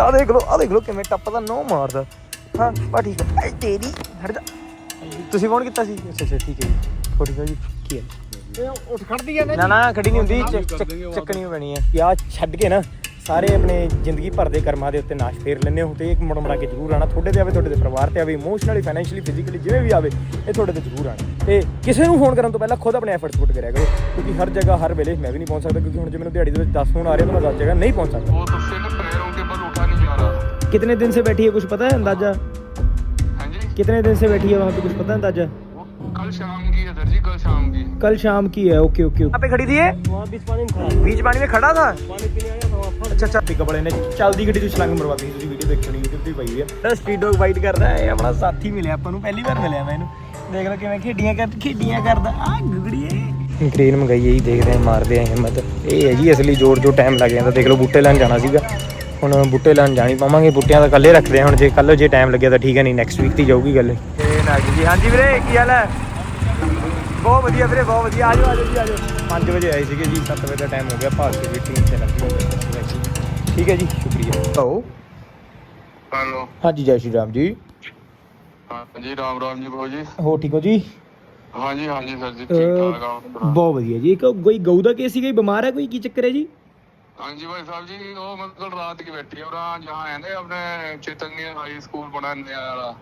ਆ ਦੇਖ ਲਓ ਆ ਦੇਖ ਲਓ ਕਿਵੇਂ ਟੱਪਦਾ ਨੋ ਮਾਰਦਾ। ਹਾਂ ਬਾ ਠੀਕ ਹੈ ਐ ਤੇਰੀ ਹਟ ਜਾ। ਤੁਸੀਂ ਫੋਨ ਕੀਤਾ ਸੀ? ਅੱਛਾ ਅੱਛਾ ਠੀਕ ਹੈ ਜੀ। ਥੋੜੀ ਜੀ ਕੀ ਹੈ। ਇਹ ਉੱਠ ਖੜਦੀ ਆ ਨਾ ਨਾ ਖੜੀ ਨਹੀਂ ਹੁੰਦੀ ਚੱਕ- ਚੱਕ- ਚੱਕਣੀ ਪੈਣੀ ਹੈ ਯਾ ਛੱਡ ਕੇ ਨਾ ਸਾਰੇ ਆਪਣੇ ਜ਼ਿੰਦਗੀ ਭਰ ਦੇ ਕਰਮਾਂ ਦੇ ਉੱਤੇ ਨਾਸ਼ ਫੇਰ ਲੈਂਦੇ ਹੋ ਤੇ ਇੱਕ ਮੁੜ ਮੁੜਾ ਕੇ ਜ਼ਰੂਰ ਆਣਾ ਤੁਹਾਡੇ ਤੇ ਆਵੇ ਤੁਹਾਡੇ ਦੇ ਪਰਿਵਾਰ ਤੇ ਆਵੇ ਇਮੋਸ਼ਨਲੀ ਫਾਈਨੈਂਸ਼ੀਅਲੀ ਫਿਜ਼ੀਕਲੀ ਜਿਵੇਂ ਵੀ ਆਵੇ ਇਹ ਤੁਹਾਡੇ ਤੇ ਜ਼ਰੂਰ ਆਣਾ ਤੇ ਕਿਸੇ ਨੂੰ ਫੋਨ ਕਰਨ ਤੋਂ ਪਹਿਲਾਂ ਖੁਦ ਆਪਣੇ ਐਫਰਟਸ ਪੁੱਟ ਕਰਿਆ ਕਰੋ ਕਿਉਂਕਿ ਹਰ ਜਗ੍ਹਾ ਹਰ ਵੇਲੇ ਮੈਂ ਵੀ ਨਹੀਂ ਪਹੁੰਚ ਸਕਦਾ ਕਿਉਂਕਿ ਹੁਣ ਜੇ ਮੈਨੂੰ ਦਿਹਾੜੀ ਦੇ ਵਿੱਚ 10 ਫੋਨ ਆ ਰਹੇ ਤਾਂ ਮੈਂ 10 ਜਗ੍ਹਾ ਨਹੀਂ ਪਹੁੰਚ ਸਕਦਾ। कितने दिन से बैठी है कुछ पता है अंदाजा हाँ जी कितने दिन से बैठी है वहाँ पे कुछ पता है अंदाजा वो कल शाम की है सर जी कल शाम की कल शाम की है ओके ओके यहाँ पे खड़ी थी ये वहाँ बीच पानी में खड़ा बीच पानी में खड़ा था पानी पीने आया था वहाँ फंस ਅੱਛਾ ਅੱਛਾ ਪਿਕ ਬੜੇ ਨੇ ਚੱਲਦੀ ਗੱਡੀ ਤੋਂ ਛਲੰਗ ਮਰਵਾਤੀ ਸੀ ਤੁਸੀਂ ਵੀਡੀਓ ਦੇਖਣੀ YouTube ਤੇ ਪਾਈ ਹੋਈ ਹੈ ਸਟਰੀਟ ਡੌਗ ਫਾਈਟ ਕਰਦਾ ਹੈ ਇਹ ਆਪਣਾ ਸਾਥੀ ਮਿਲਿਆ ਆਪਾਂ ਨੂੰ ਪਹਿਲੀ ਵਾਰ ਮਿਲਿਆ ਮੈਂ ਇਹਨੂੰ ਦੇਖ ਲਓ ਕਿਵੇਂ ਖੇਡੀਆਂ ਕਰ ਖੇਡੀਆਂ ਕਰਦਾ ਆ ਗੁਗੜੀਏ ਗ੍ਰੀਨ ਮੰਗਾਈ ਹੈ ਜੀ ਦੇਖਦੇ ਆ ਮਾਰਦੇ ਆ ਹਿੰਮਤ ਇਹ ਹੈ ਜੀ ਅਸਲੀ ਜੋਰ ਜੋ ਟਾਈਮ ਲੱਗ ਜਾਂਦਾ ਦੇਖ ਲਓ ਬੂਟੇ ਲੈਣ ਜਾਣਾ ਸੀਗਾ ਹੁਣ ਬੂਟੇ ਲਾਣ ਜਾਣੀ ਪਾਵਾਂਗੇ ਬੂਟਿਆਂ ਦਾ ਕੱਲੇ ਰੱਖਦੇ ਹੁਣ ਜੇ ਕੱਲ ਜੇ ਟਾਈਮ ਲੱਗਿਆ ਤਾਂ ਠੀਕ ਹੈ ਨਹੀਂ ਨੈਕਸਟ ਵੀਕ ਦੀ ਜਾਊਗੀ ਗੱਲ ਤੇ ਨਾਗ ਜੀ। ਹਾਂਜੀ ਵੀਰੇ ਕੀ ਹਾਲ ਹੈ? ਬਹੁਤ ਵਧੀਆ ਵੀਰੇ ਬਹੁਤ ਵਧੀਆ। ਆਜੋ ਆਜੋ ਜੀ ਆਜੋ 5 ਵਜੇ ਆਏ ਸੀਗੇ ਜੀ 7 ਵਜੇ ਦਾ ਟਾਈਮ ਹੋ ਗਿਆ ਭਾਗ ਕੇ ਵੀ ਟੀਮ ਤੇ ਲੱਗੀ ਹੋਈ ਠੀਕ ਹੈ ਜੀ ਸ਼ੁਕਰੀਆ। ਆਓ ਹਲੋ ਹਾਂਜੀ ਜੈ ਸ਼੍ਰੀ ਰਾਮ ਜੀ। ਹਾਂਜੀ ਰਾਮ ਰਾਮ ਜੀ ਬੋ ਜੀ। ਹੋ ਠੀਕ ਹੋ ਜੀ? ਹਾਂਜੀ ਹਾਂਜੀ ਸਰ ਜੀ ਠੀਕ ਠਾਕ ਆ ਬਹੁਤ ਵਧੀਆ ਜੀ। ਕੋਈ ਗਊ ਦਾ ਕੇਸ ਸੀਗਾ ਬਿਮਾਰ ਹੈ ਕੋਈ? ਕੀ ਚੱਕਰ ਹੈ ਜੀ? हाँ जी भाई साहब जी वो मतलब रात की बैठी और जहाँ है ना अपने चैतन्य हाई स्कूल बना नया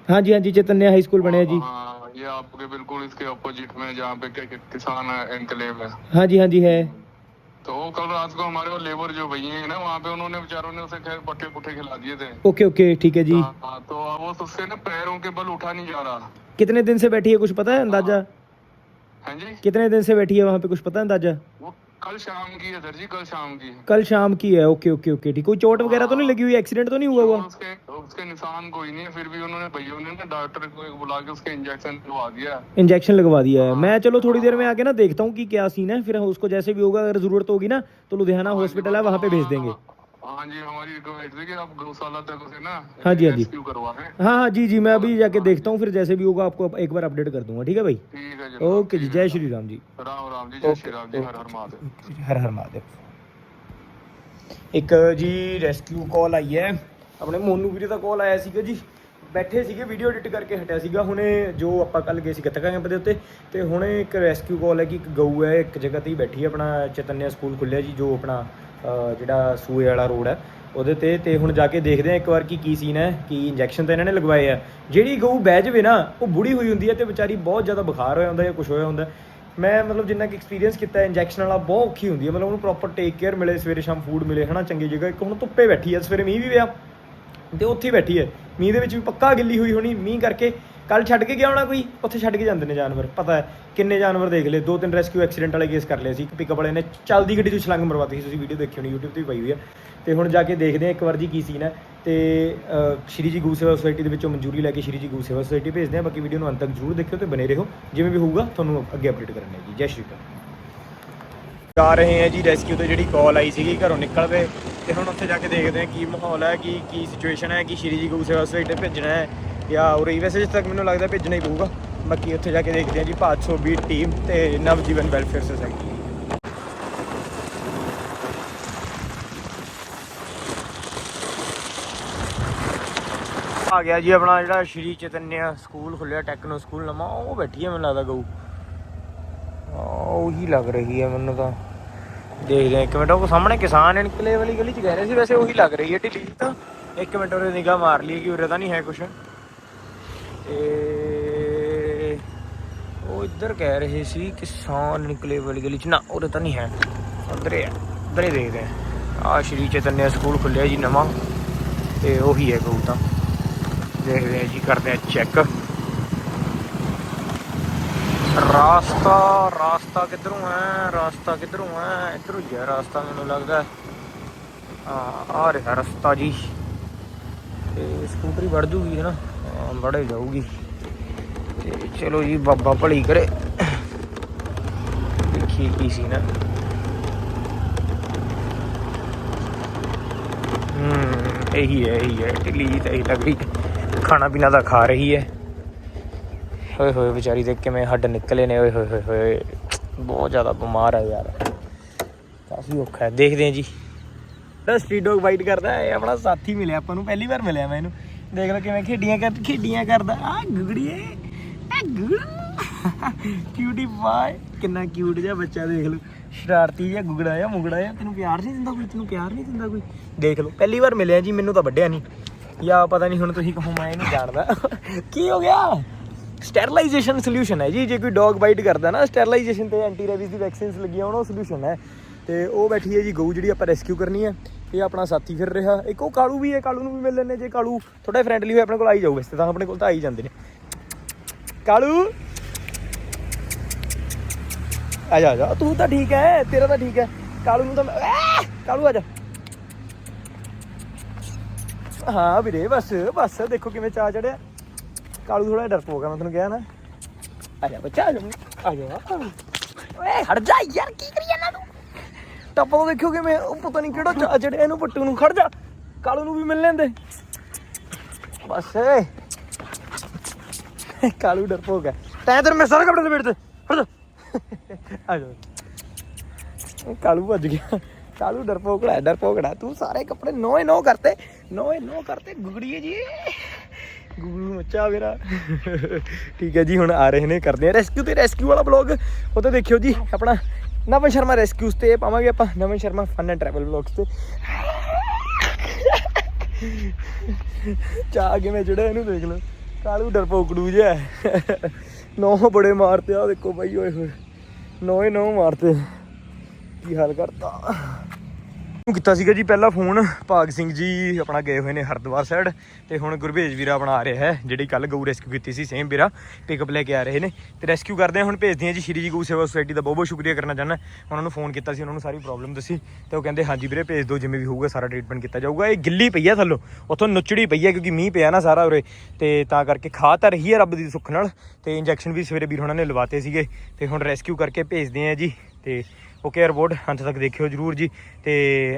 हाँ जी हाँ जी चैतन्य हाई स्कूल बने जी हाँ ये आपके बिल्कुल इसके अपोजिट में जहाँ पे किसान एनक्लेव है हाँ जी हाँ जी है तो वो कल रात को हमारे वो लेबर जो भैया है ना वहाँ पे उन्होंने बेचारों ने उसे खैर पट्टे पुट्टे खिला दिए थे ओके ओके ठीक है जी तो अब वो उससे ना पैरों के बल उठा नहीं जा रहा कितने दिन से बैठी है कुछ पता है अंदाज़ा हाँ जी कितने दिन से बैठी है वहाँ पे कुछ पता है अंदाज़ा कल शाम की है सर जी कल शाम की कल शाम की है ओके ओके ओके ठीक कोई चोट वगैरह तो नहीं लगी हुई? एक्सीडेंट तो नहीं हुआ हुआ? उसके उसके निशान कोई नहीं है फिर भी उन्होंने भैया ने ना डॉक्टर को बुला के उसके इंजेक्शन लगवा दिया इंजेक्शन लगवा दिया है। मैं चलो थोड़ी देर में आके ना देखता हूँ की क्या सीन है फिर उसको जैसे भी होगा अगर ज़रूरत होगी ना तो लुधियाना हॉस्पिटल है वहाँ पे भेज देंगे। हाँ जी हमारी रिक्वेस्ट थी कि आप गौशाला तक उसे ना हाँ जी, हाँ जी। रेस्क्यू करवा दें हाँ हाँ जी जी मैं अभी जाके देखता हूँ फिर जैसे भी होगा आपको एक बार अपडेट कर दूंगा ठीक है भाई ठीक है जी ओके जी जय श्री राम जी राम राम जी जय श्री राम जी हर हर महादेव ਹਰ ਹਰ ਮਹਾਦੇਵ ਇੱਕ ਜੀ ਰੈਸਕਿਊ ਕਾਲ ਆਈ ਹੈ ਆਪਣੇ ਮੋਨੂ ਵੀਰੇ ਦਾ ਕਾਲ ਆਇਆ ਸੀਗਾ ਜੀ ਬੈਠੇ ਸੀਗੇ ਵੀਡੀਓ ਐਡਿਟ ਕਰਕੇ ਹਟਿਆ ਸੀਗਾ ਹੁਣੇ ਜੋ ਆਪਾਂ ਕੱਲ ਗਏ ਸੀ ਗੱਤਕਾ ਕੈਂਪ ਦੇ ਉੱਤੇ ਤੇ ਹੁਣੇ ਇੱਕ ਰੈਸਕਿਊ ਕਾਲ ਹੈ ਕਿ ਇੱਕ ਗਊ ਹੈ ਇੱਕ ਜਗ੍ਹਾ ਤੇ ਹੀ ਬੈਠੀ ਹੈ ਆਪਣਾ ਚੈਤਨਿਆ ਸਕੂਲ ਖੁੱਲਿਆ ਜੀ ਜੋ ਆਪਣਾ ਅਹ, ਜਿਹੜਾ ਸੂਏ ਵਾਲਾ ਰੋਡ ਹੈ, ਉਹਦੇ ਤੇ ਤੇ ਹੁਣ ਜਾ ਕੇ ਦੇਖਦੇ ਆ ਇੱਕ ਵਾਰ ਕੀ ਕੀ ਸੀਨ ਹੈ, ਕੀ ਇੰਜੈਕਸ਼ਨ ਤਾਂ ਇਹਨਾਂ ਨੇ ਲਗਵਾਏ ਆ। ਜਿਹੜੀ ਗਊ ਬਹਿ ਜਾਵੇ ਨਾ, ਉਹ ਬੁੜੀ ਹੋਈ ਹੁੰਦੀ ਹੈ ਤੇ ਵਿਚਾਰੀ ਬਹੁਤ ਜ਼ਿਆਦਾ ਬੁਖਾਰ ਹੋਇਆ ਹੁੰਦਾ ਜਾਂ ਕੁਝ ਹੋਇਆ ਹੁੰਦਾ। ਮੈਂ ਮਤਲਬ ਜਿੰਨਾ ਕਿ ਐਕਸਪੀਰੀਅੰਸ ਕੀਤਾ ਇੰਜੈਕਸ਼ਨ ਵਾਲਾ ਬਹੁਤ ਔਖੀ ਹੁੰਦੀ ਹੈ। ਮਤਲਬ ਉਹਨੂੰ ਪ੍ਰੋਪਰ ਟੇਕ ਕੇਅਰ ਮਿਲੇ, ਸਵੇਰੇ ਸ਼ਾਮ ਫੂਡ ਮਿਲੇ, ਹਨਾ, ਚੰਗੀ ਜਗ੍ਹਾ। ਇੱਕ ਹੁਣ ਧੁੱਪੇ ਬੈਠੀ ਹੈ, ਸਵੇਰੇ ਮੀਂਹ ਵੀ ਪਿਆ, ਤੇ ਉੱਥੇ ਹੀ ਬੈਠੀ ਹੈ। ਮੀਂਹ ਦੇ ਵਿੱਚ ਵੀ ਪੱਕਾ ਗਿੱਲੀ ਹੋਈ ਹੋਣੀ, ਮੀਂਹ ਕਰਕੇ ਕੱਲ ਛੱਡ ਕੇ ਗਿਆ ਹੋਣਾ ਕੋਈ? ਉੱਥੇ ਛੱਡ ਕੇ ਜਾਂਦੇ ਨੇ ਜਾਨਵਰ। ਪਤਾ ਹੈ, ਕਿੰਨੇ ਜਾਨਵਰ ਦੇਖ ਲਏ। ਦੋ ਤਿੰਨ ਰੈਸਕਿਊ ਐਕਸੀਡੈਂਟ ਵਾਲੇ ਕੇਸ ਕਰ ਲਏ ਸੀ ਪਿਕਅਪ ਵਾਲੇ ਨੇ ਚੱਲਦੀ ਗੱਡੀ ਤੋਂ ਛਲੰਗ ਮਰਵਾਤੀ ਸੀ। ਤੁਸੀਂ ਵੀਡੀਓ ਦੇਖੀ ਹੋਣੀ YouTube ਤੇ ਪਈ ਹੋਈ ਹੈ ਤੇ ਹੁਣ ਜਾ ਕੇ ਦੇਖਦੇ ਹਾਂ ਇੱਕ ਵਾਰ ਜੀ ਕੀ ਸੀਨ ਹੈ। ਤੇ ਸ਼੍ਰੀ ਜੀ ਗਊ ਸੇਵਾ ਸੁਸਾਇਟੀ ਦੇ ਵਿੱਚੋਂ ਮਨਜ਼ੂਰੀ ਲੈ ਕੇ ਸ਼੍ਰੀ ਜੀ ਗਊ ਸੇਵਾ ਸੁਸਾਇਟੀ ਭੇਜਦੇ ਹਾਂ। ਬਾਕੀ ਵੀਡੀਓ ਨੂੰ ਅੰਤ ਤੱਕ ਜ਼ਰੂਰ ਦੇਖਿਓ ਤੇ ਬਨੇ ਰਹੋ। ਜਿਵੇਂ ਵੀ ਹੋਊਗਾ, ਤੁਹਾਨੂੰ ਅੱਗੇ ਅਪਡੇਟ ਕਰਾਂਗੇ ਜੀ ਜੈ ਸ਼੍ਰੀ ਅਕਾਲ। ਜਾ ਰਹੇ ਹਾਂ ਜੀ ਰੈਸਕਿਊ ਤੇ। ਜਿਹੜੀ ਕਾਲ ਆਈ ਸੀਗੀ, ਘਰੋਂ ਨਿਕਲਦੇ। ਤੇ ਹੁਣ ਉੱਥੇ ਜਾ ਕੇ ਦੇਖਦੇ ਹਾਂ ਕੀ ਮਾਹੌਲ ਹੈ, ਕੀ ਕੀ ਸਿਚੁਏਸ਼ਨ ਹੈ, ਕਿ ਸ਼੍ਰੀ ਜੀ ਗਊ ਸੇਵਾ ਸੁਸਾਇਟੀ ਭੇਜਣਾ ਹੈ। ਜਾਂ ਉਰੇ ਵੈਸੇ ਜਿੱਥੇ ਤੱਕ ਮੈਨੂੰ ਲੱਗਦਾ ਭੇਜਣਾ ਹੀ ਪਊਗਾ। ਬਾਕੀ ਉੱਥੇ ਜਾ ਕੇ ਦੇਖਦੇ ਹਾਂ ਜੀ 520 ਟੀਮ ਤੇ ਨਵਜੀਵਨ ਵੈਲਫੇਅਰ ਸੁਸਾਇਟੀ ਆ ਗਿਆ ਜੀ ਆਪਣਾ ਜਿਹੜਾ ਸ਼੍ਰੀ ਚੈਤਨਿਆ ਸਕੂਲ ਖੁੱਲਿਆ ਟੈਕਨੋ ਸਕੂਲ ਨਵਾਂ, ਉਹ ਬੈਠੀ ਹੈ ਮੈਨੂੰ ਲੱਗਦਾ ਗਊ। ਉਹੀ ਲੱਗ ਰਹੀ ਹੈ ਮੈਨੂੰ ਤਾਂ। ਦੇਖਦੇ ਹਾਂ ਇੱਕ ਮਿੰਟ, ਉਹ ਸਾਹਮਣੇ ਕਿਸਾਨ ਨਿਕਲੇ ਵਾਲੀ ਗਲੀ ਚ ਕਹਿ ਰਹੇ ਸੀ, ਵੈਸੇ ਉਹੀ ਲੱਗ ਰਹੀ ਹੈ ਢਿੱਲੀ ਤਾਂ। ਇੱਕ ਮਿੰਟ ਉਰੇ ਨਿਗਾਹ ਮਾਰ ਲਈ ਕਿ ਉਰੇ ਤਾਂ ਨਹੀਂ ਹੈ ਕੁਛ। ਤੇ ਉਹ ਇੱਧਰ ਕਹਿ ਰਹੇ ਸੀ ਕਿਸਾਨ ਨਿਕਲੇ ਵਾਲੀ ਗਲੀ ਚ। ਨਾ ਉਰੇ ਤਾਂ ਨਹੀਂ ਹੈ। ਉਧਰ ਹੀ। ਹੈ ਉਧਰ ਹੀ ਦੇਖਦੇ ਹਾਂ ਆ ਸ਼੍ਰੀ ਚੈਤਨਿਆ ਸਕੂਲ ਖੁੱਲਿਆ ਜੀ ਨਵਾਂ। ਤੇ ਉਹੀ ਹੈ ਗਊ ਤਾਂ। ਦੇਖਦੇ ਹਾਂ ਜੀ, ਕਰਦੇ ਹਾਂ ਚੈੱਕ। ਰਾਸਤਾ ਰਾਸਤਾ ਕਿੱਧਰੋਂ ਹੈ? ਰਾਸਤਾ ਕਿੱਧਰੋਂ ਹੈ? ਇੱਧਰੋਂ ਹੀ ਹੈ ਰਾਸਤਾ ਮੈਨੂੰ ਲੱਗਦਾ। ਹਾਂ ਆ ਰਿਹਾ ਰਸਤਾ ਜੀ। ਤੇ ਸਕੂਟਰੀ ਵੜ ਜੂਗੀ ਹੈ ਨਾ। ਹਾਂ ਜਾਊਗੀ। ਤੇ ਚਲੋ ਜੀ, ਬਾਬਾ ਭਲੀ ਕਰੇ। ਦੇਖੀ ਕੀ ਸੀ ਨਾ ਹੂੰ, ਇਹੀ ਹੈ ਇਹੀ ਹੈ। ਢਿੱਲੀ ਜਿਹੀ ਤਾਂ ਇਹੀ ਲੱਗ ਰਹੀ ਖਾਣਾ ਪੀਣਾ ਤਾਂ ਖਾ ਰਹੀ ਹੈ। ਹੋਏ ਹੋਏ, ਵਿਚਾਰੀ ਦੇ ਕਿਵੇਂ ਹੱਡ ਨਿਕਲੇ ਨੇ। ਓਏ ਹੋਏ ਹੋਏ ਹੋਏ। ਬਹੁਤ ਜ਼ਿਆਦਾ ਬਿਮਾਰ ਹੈ ਯਾਰ। ਕਾਫੀ ਔਖਾ ਹੈ। ਦੇਖਦੇ ਹਾਂ ਜੀ। ਤਾਂ ਸਟਰੀਟ ਡੌਗ ਬਾਈਟ ਕਰਦਾ ਹੈ। ਆਪਣਾ ਸਾਥੀ ਮਿਲਿਆ ਆਪਾਂ ਨੂੰ। ਪਹਿਲੀ ਵਾਰ ਮਿਲਿਆ ਮੈਂ ਇਹਨੂੰ। ਦੇਖ ਲਓ ਕਿਵੇਂ ਖੇਡੀਆਂ ਕਰ, ਖੇਡੀਆਂ ਕਰਦਾ। ਆ ਗੁਗੜੀਏ, ਆ ਗੁਗੜਾ। ਕਿਊਟੀ ਬਾਏ ਕਿੰਨਾ ਕਿਊਟ ਜਿਹਾ ਬੱਚਾ ਦੇਖ ਲਓ। ਸ਼ਰਾਰਤੀ ਜਿਹਾ ਗੁਗੜਾ ਜਿਹਾ ਮੁਗੜਾ ਜਿਹਾ। ਤੈਨੂੰ ਪਿਆਰ ਨਹੀਂ ਦਿੰਦਾ ਕੋਈ? ਤੈਨੂੰ ਪਿਆਰ ਨਹੀਂ ਦਿੰਦਾ ਕੋਈ? ਦੇਖ ਲਓ। ਪਹਿਲੀ ਵਾਰ ਮਿਲਿਆ ਜੀ, ਮੈਨੂੰ ਤਾਂ ਵੱਡਿਆ ਨਹੀਂ। ਜਾਂ ਪਤਾ ਨਹੀਂ ਹੁਣ ਤੁਸੀਂ ਕਹੋ ਮੈਂ ਇਹਨੂੰ ਜਾਣਦਾ। ਕੀ ਹੋ ਗਿਆ? ਸਟੈਰਲਾਈਜੇਸ਼ਨ ਸੋਲੂਸ਼ਨ ਹੈ ਜੀ। ਜੇ ਕੋਈ ਡੌਗ ਬਾਈਟ ਕਰਦਾ ਨਾ ਸਟੈਰਲਾਈਜੇਸ਼ਨ ਤੇ ਐਂਟੀ ਰੇਬੀਜ਼ ਦੀ ਵੈਕਸੀਨਸ ਲੱਗੀਆਂ ਹੋਣ ਉਹ ਸੋਲੂਸ਼ਨ ਹੈ। ਤੇ ਉਹ ਬੈਠੀ ਹੈ ਜੀ ਗਊ ਜਿਹੜੀ ਆਪਾਂ ਰੈਸਕਿਊ ਕਰਨੀ ਹੈ। ਇਹ ਆਪਣਾ ਸਾਥੀ ਫਿਰ ਰਿਹਾ। ਇੱਕ ਉਹ ਕਾਲੂ ਵੀ ਹੈ, ਕਾਲੂ ਨੂੰ ਵੀ ਮਿਲ ਲੈਣੇ ਜੇ ਕਾਲੂ ਥੋੜਾ ਫਰੈਂਡਲੀ ਹੋਏ, ਆਪਣੇ ਕੋਲ ਆਈ ਜਾਊ ਵੈਸੇ ਤਾਂ। ਆਪਣੇ ਕੋਲ ਤਾਂ ਆਈ ਜਾਂਦੇ ਨੇ। ਕਾਲੂ! ਆ ਜਾ ਜਾ। ਤੂੰ ਤਾਂ ਠੀਕ ਹੈ, ਤੇਰਾ ਤਾਂ ਠੀਕ ਹੈ। ਕਾਲੂ ਨੂੰ ਤਾਂ ਕਾਲੂ, ਆ ਜਾ। ਹਾਂ ਵੀਰੇ, ਬਸ ਬਸ। ਦੇਖੋ ਕਿਵੇਂ ਚਾ ਚੜਿਆ। ਕਾਲੂ ਥੋੜਾ ਡਰਪੋਕ ਆ, ਮੈਂ ਤੈਨੂੰ ਕਿਹਾ ਨਾ। ਆ ਜਾ, ਬੱਚਾ, ਆ ਜਾ। ਆ ਜਾ। ਓਏ, ਹਟ ਜਾ ਯਾਰ, ਕੀ ਕਰੀ ਟੱਪੋ ਦੇਖਿਓ ਕਿਵੇਂ ਉਹ ਪਤਾ ਨਹੀਂ ਕਿਹੜਾ ਚਾ ਚੜਿਆ ਇਹਨੂੰ ਪੱਟੂ ਨੂੰ ਖੜ ਜਾ। ਕਾਲੂ ਨੂੰ ਵੀ ਮਿਲ ਲੈਂਦੇ। ਬਸ। ਕਾਲੂ ਡਰਪੋਕ ਹੈ। ਤੈਂ ਤੇਰੇ ਮੇਰੇ ਸਾਰੇ ਕੱਪੜੇ ਤੇ ਬੈਠ ਤੇ। ਹਟ ਜਾ। ਆ ਜਾ। ਕਾਲੂ ਭੱਜ ਗਿਆ। ਕਾਲੂ ਡਰਪੋਕੜਾ ਹੈ, ਡਰਪੋਕੜਾ ਤੂੰ ਸਾਰੇ ਕੱਪੜੇ ਨੋਏ ਨੋ ਕਰਤੇ। ਨੋਏ ਨੋ ਕਰਤੇ ਗੁਗੜੀਏ ਜੀ। ਗੁਗਲੂ ਮੱਚਾ ਮੇਰਾ। ਠੀਕ ਹੈ ਜੀ ਹੁਣ ਆ ਰਹੇ ਨੇ ਕਰਦੇ ਆ ਰੈਸਕਿਊ ਤੇ। ਰੈਸਕਿਊ ਵਾਲਾ ਬਲੌਗ ਉਹ ਤੇ ਦੇਖਿਓ ਜੀ ਆਪਣਾ ਨਵਨ ਸ਼ਰਮਾ ਰੈਸਕਿਊਸ ਤੇ ਪਾਵਾਂਗੇ ਆਪਾਂ Navan Sharma fun and travel blogs ਤੇ। ਚਾਹ ਕਿਵੇਂ ਚੜਿਆ ਇਹਨੂੰ ਦੇਖ ਲਓ। ਕਾਲੂ ਡਰਪੋਕੜੂ ਜਿਹਾ ਨੌ ਬੜੇ ਮਾਰਤੇ ਆ ਦੇਖੋ ਬਾਈ, ਓਏ ਹੋਏ। ਨੌ ਨੌ ਮਾਰਤੇ। ਕੀ ਹਾਲ ਕਰਤਾ? ਕੀਤਾ ਸੀਗਾ ਜੀ, ਪਹਿਲਾਂ ਫੋਨ ਭਾਗ ਸਿੰਘ ਜੀ ਆਪਣਾ ਗਏ ਹੋਏ ਨੇ ਹਰਦੁਆਰ ਸਾਈਡ ਤੇ ਹੁਣ ਗੁਰਭੇਜ ਵੀਰਾ ਆਪਣਾ ਆ ਰਿਹਾ ਹੈ, ਜਿਹੜੀ ਕੱਲ ਗਊ ਰੈਸਕਿਊ ਕੀਤੀ ਸੀ ਸੇਮ ਵੀਰਾ ਪਿਕਅਪ ਲੈ ਕੇ ਆ ਰਹੇ ਨੇ ਤੇ ਰੈਸਕਿਊ ਕਰਦੇ ਆ ਹੁਣ ਭੇਜਦੇ ਆ ਜੀ ਸ਼੍ਰੀ ਜੀ ਗਊ ਸੇਵਾ ਸੁਸਾਇਟੀ ਦਾ ਬਹੁਤ ਬਹੁਤ ਸ਼ੁਕਰੀਆ ਕਰਨਾ ਚਾਹੁੰਦਾ। ਉਹਨਾਂ ਨੂੰ ਫੋਨ ਕੀਤਾ ਸੀ, ਉਹਨਾਂ ਨੂੰ ਸਾਰੀ ਪ੍ਰੋਬਲਮ ਦੱਸੀ ਤੇ ਉਹ ਕਹਿੰਦੇ, ਹਾਂਜੀ ਵੀਰੇ, ਭੇਜ ਦਿਓ, ਜਿਵੇਂ ਵੀ ਹੋਊਗਾ ਸਾਰਾ ਟ੍ਰੀਟਮੈਂਟ ਕੀਤਾ ਜਾਊਗਾ। ਇਹ ਗਿੱਲੀ ਪਈ ਆ ਥੱਲੋਂ, ਉੱਥੋਂ ਨੁੱਚੜੀ ਪਈ ਆ ਕਿਉਂਕਿ ਮੀਂਹ ਪਿਆ ਨਾ ਸਾਰਾ ਉਰੇ ਤੇ ਤਾਂ ਕਰਕੇ ਖਾ ਤਾਂ ਰਹੀ ਹੈ ਰੱਬ ਦੀ ਸੁੱਖ ਨਾਲ ਤੇ ਇੰਜੈਕਸ਼ਨ ਵੀ ਸਵੇਰੇ ਵੀਰ ਉਹਨਾਂ ਨੇ ਲਵਾਤੇ ਸੀਗੇ ਤੇ ਹੁਣ ਰੈਸਕਿਊ ਕਰਕੇ ਭੇਜਦੇ ਆ ਜੀ ਤੇ ਓਕੇ ਰਿਪੋਰਟ ਅੰਤ ਤੱਕ ਦੇਖਿਓ ਜਰੂਰ ਜੀ ਤੇ